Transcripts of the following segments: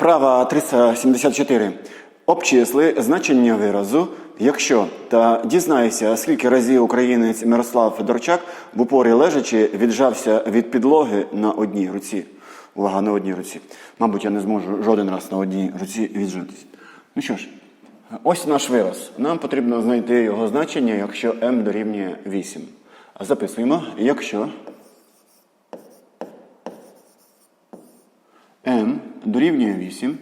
Вправа 374. Обчисли значення виразу, якщо та дізнайся, скільки разів українець Мирослав Федорчак в упорі лежачи віджався від підлоги на одній руці. Увага, на одній руці. Мабуть, я не зможу жоден раз на одній руці віджатись. Ну що ж, ось наш вираз. Нам потрібно знайти його значення, якщо m дорівнює 8. Записуємо, якщо m дорівнює 8,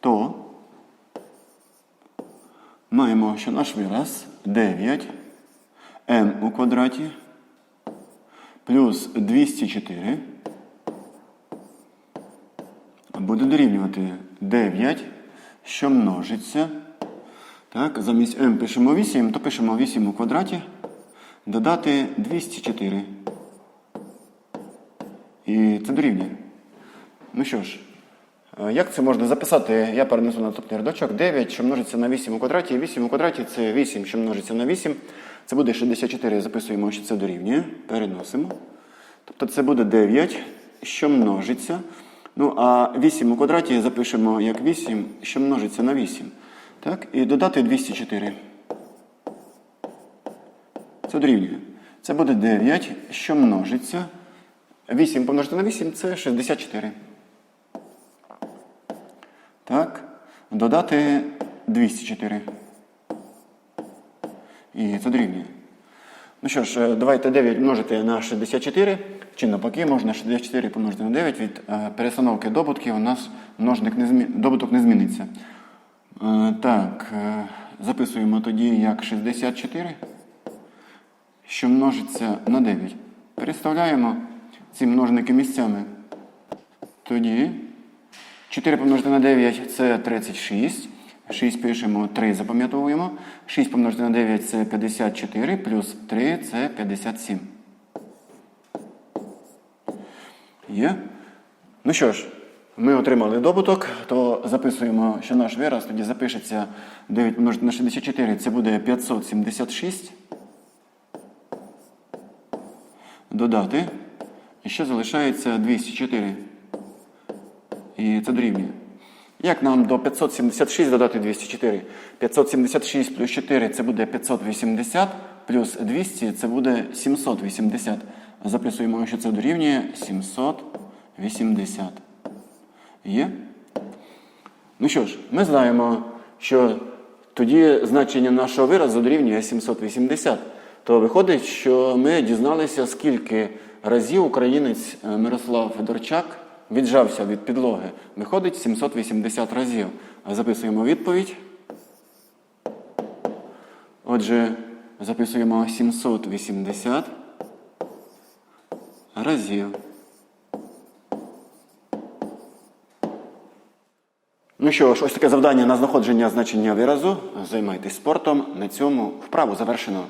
то маємо, що наш вираз 9 m у квадраті плюс 204 буде дорівнювати 9, що множиться. Так, замість m пишемо 8, то пишемо 8 у квадраті, додати 204. І це дорівнює. Ну що ж, е, як це можна записати? Я перенесу на наступний рядочок. 9, що множиться на 8 у квадраті. 8 у квадраті це 8, що множиться на 8. Це буде 64. Записуємо, що це дорівнює. Переносимо. Тобто це буде 9, що множиться. Ну, а 8 у квадраті запишемо як 8, що множиться на 8. Так? І додати 204. Це дорівнює. Це буде 9, що множиться. 8 помножити на 8 це 64. Так. Додати 204. І це дорівнює. Ну що ж, е, давайте 9 множити на 64. Чи навпаки, можна 64 помножити на 9. Від е, перестановки добутків у нас множник не змі... добуток не зміниться. Е, так, записуємо тоді як 64, що множиться на 9. Переставляємо ці множники місцями. Тоді 4 помножити на 9 це 36. 6 пишемо, 3 запам'ятовуємо. 6 помножити на 9 це 54, плюс 3 це 57. Є? Ну що ж, ми отримали добуток, то записуємо, що наш вираз тоді запишеться 9 помножити на 64, це буде 576. Додати. І ще залишається 204. І це дорівнює. Як нам до 576 додати 204? 576 плюс 4 це буде 580, плюс 200 це буде 780. Записуємо, що це дорівнює 780. Є? Ну що ж, ми знаємо, що тоді значення нашого виразу дорівнює 780. То виходить, що ми дізналися, скільки разів українець е, Мирослав Федорчак віджався від підлоги. Виходить 780 разів. Записуємо відповідь. Отже, записуємо 780 разів. Ну що ж, ось таке завдання на знаходження значення виразу. Займайтесь спортом. На цьому вправу завершено.